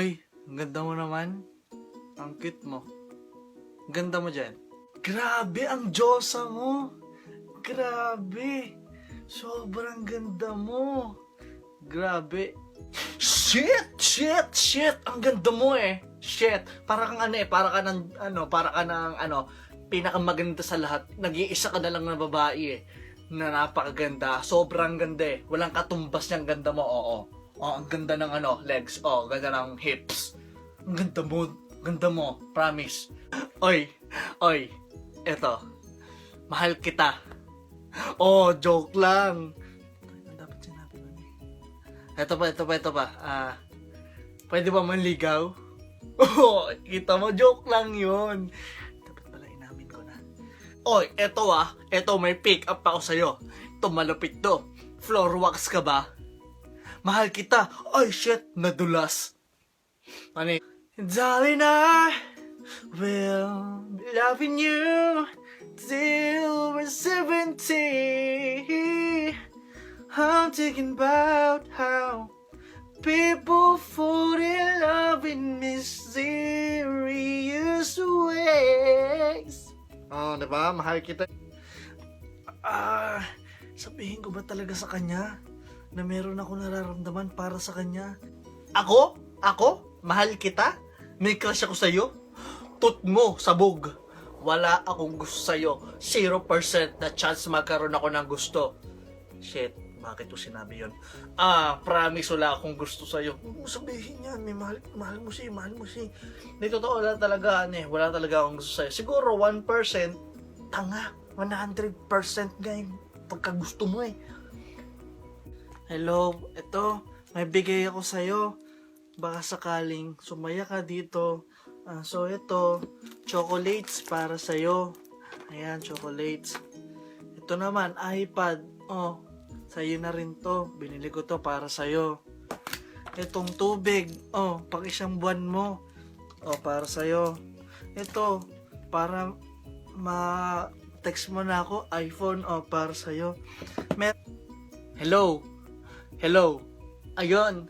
Uy, ganda mo naman. Ang cute mo. Ganda mo dyan. Grabe, ang Diyosa mo. Grabe. Sobrang ganda mo. Grabe. Shit! Shit! Shit! Ang ganda mo eh. Shit! Para kang ano eh, para ka ng, ano, para ka ng, ano, pinakamaganda sa lahat. Nag-iisa ka na lang na babae eh. Na napakaganda. Sobrang ganda eh. Walang katumbas niyang ganda mo, oo. Oh, ang ganda ng ano, legs. Oh, ganda ng hips. Ang ganda mo. Ganda mo. Promise. Oy. Oy. Eto. Mahal kita. Oh, joke lang. Ano dapat sinabi nun eh? Ito pa, ito pa, ito pa. Ah, pwede ba manligaw? Oh, kita mo, joke lang yun. Dapat pala inamin ko na. Oy, eto ah. Eto, may pick up ako sa'yo. Ito, malupit to. Floor wax ka ba? Mahal kita. Ay, shit, nadulas. Ano? Darling, I will be loving you till we're 70. I'm thinking about how people fall in love in mysterious ways. Oh, diba? Mahal kita. Ah, sabihin ko ba talaga sa kanya na meron ako nararamdaman para sa kanya? Ako? Ako? Mahal kita? May crush ako sa'yo? Tut mo, sabog. Wala akong gusto sa'yo. 0% na chance magkaroon ako ng gusto. Shit, bakit ko sinabi yon? Ah, promise wala akong gusto sa'yo. Huwag mo sabihin yan, may mahal, mahal mo siya, mahal mo siya. Hindi totoo, wala talaga, ano eh, wala talaga akong gusto sa'yo. Siguro 1%, tanga, 100% nga yung pagkagusto mo eh. Hello, eto, may bigay ako sa'yo. Baka sakaling sumaya ka dito. Ah, so ito, chocolates para sa'yo. Ayan, chocolates. Ito naman, iPad. Oh, sa'yo na rin to. Binili ko to para sa'yo. Itong tubig. Oh, pang isang buwan mo. Oh, para sa'yo. Ito, para ma-text mo na ako, iPhone. Oh, para sa'yo. Mer Hello? Hello? Ayun.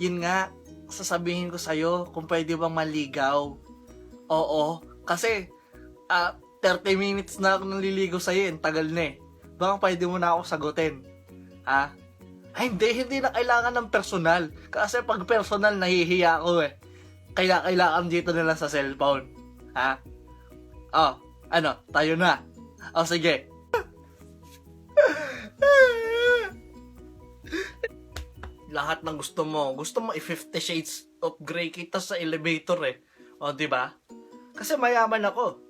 Yun nga, sasabihin ko sa'yo kung pwede bang maligaw. Oo. Kasi, ah 30 minutes na ako naliligaw sa'yo. Ang tagal na eh. Baka pwede mo na ako sagutin. Ha? Ay, hindi. Hindi na kailangan ng personal. Kasi pag personal, nahihiya ako eh. Kaya kailangan dito na lang sa cellphone. Ha? Oh, ano? Tayo na. Oh, sige. Lahat ng gusto mo. Gusto mo i-50 shades of gray kita sa elevator eh. O, di ba? Kasi mayaman ako.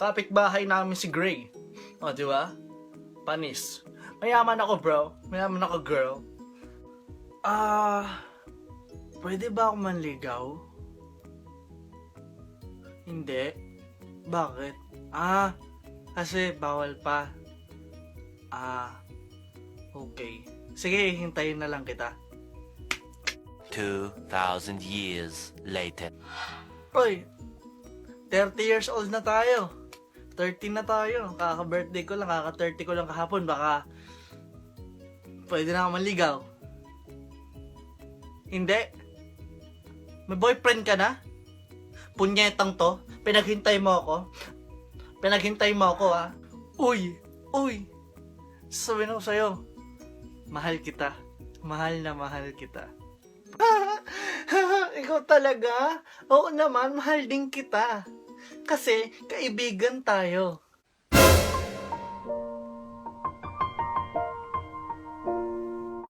Kapitbahay namin si Gray. O, di ba? Panis. Mayaman ako, bro. Mayaman ako, girl. Ah, pwede ba ako manligaw? Hindi. Bakit? Ah, kasi bawal pa. Ah, okay. Sige, hintayin na lang kita. 2,000 years later. Hoy, 30 years old na tayo. 13 na tayo. Kaka-birthday ko lang, kaka-30 ko lang kahapon. Baka pwede na ako manligaw. Hindi. May boyfriend ka na? Punyetang to. Pinaghintay mo ako. Pinaghintay mo ako, ha? Uy! Uy! Sasabihin ako sa'yo. Mahal kita. Mahal na mahal kita. Ikaw talaga? Oo naman, mahal din kita. Kasi kaibigan tayo.